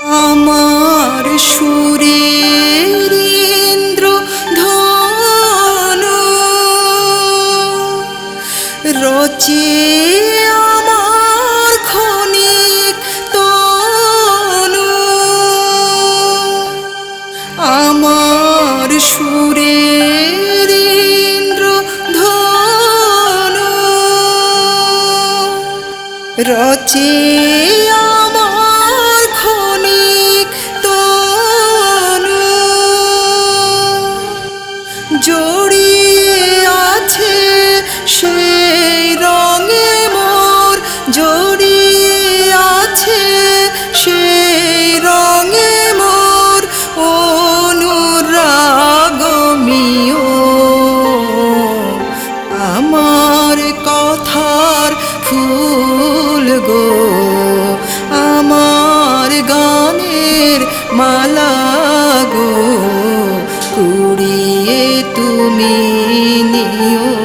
আমার সুরের ইন্দ্র ধনু রচে আমার ক্ষণিক তনু। আমার সুরের ইন্দ্র ধনু রচে আমার জড়িয়ে আছে সেই রঙে মোর, জড়িয়ে আছে সেই রঙে মোর অনুরাগমিও। আমার কথার ফুল গো, আমার গানের মালা গো। তুমি নিয়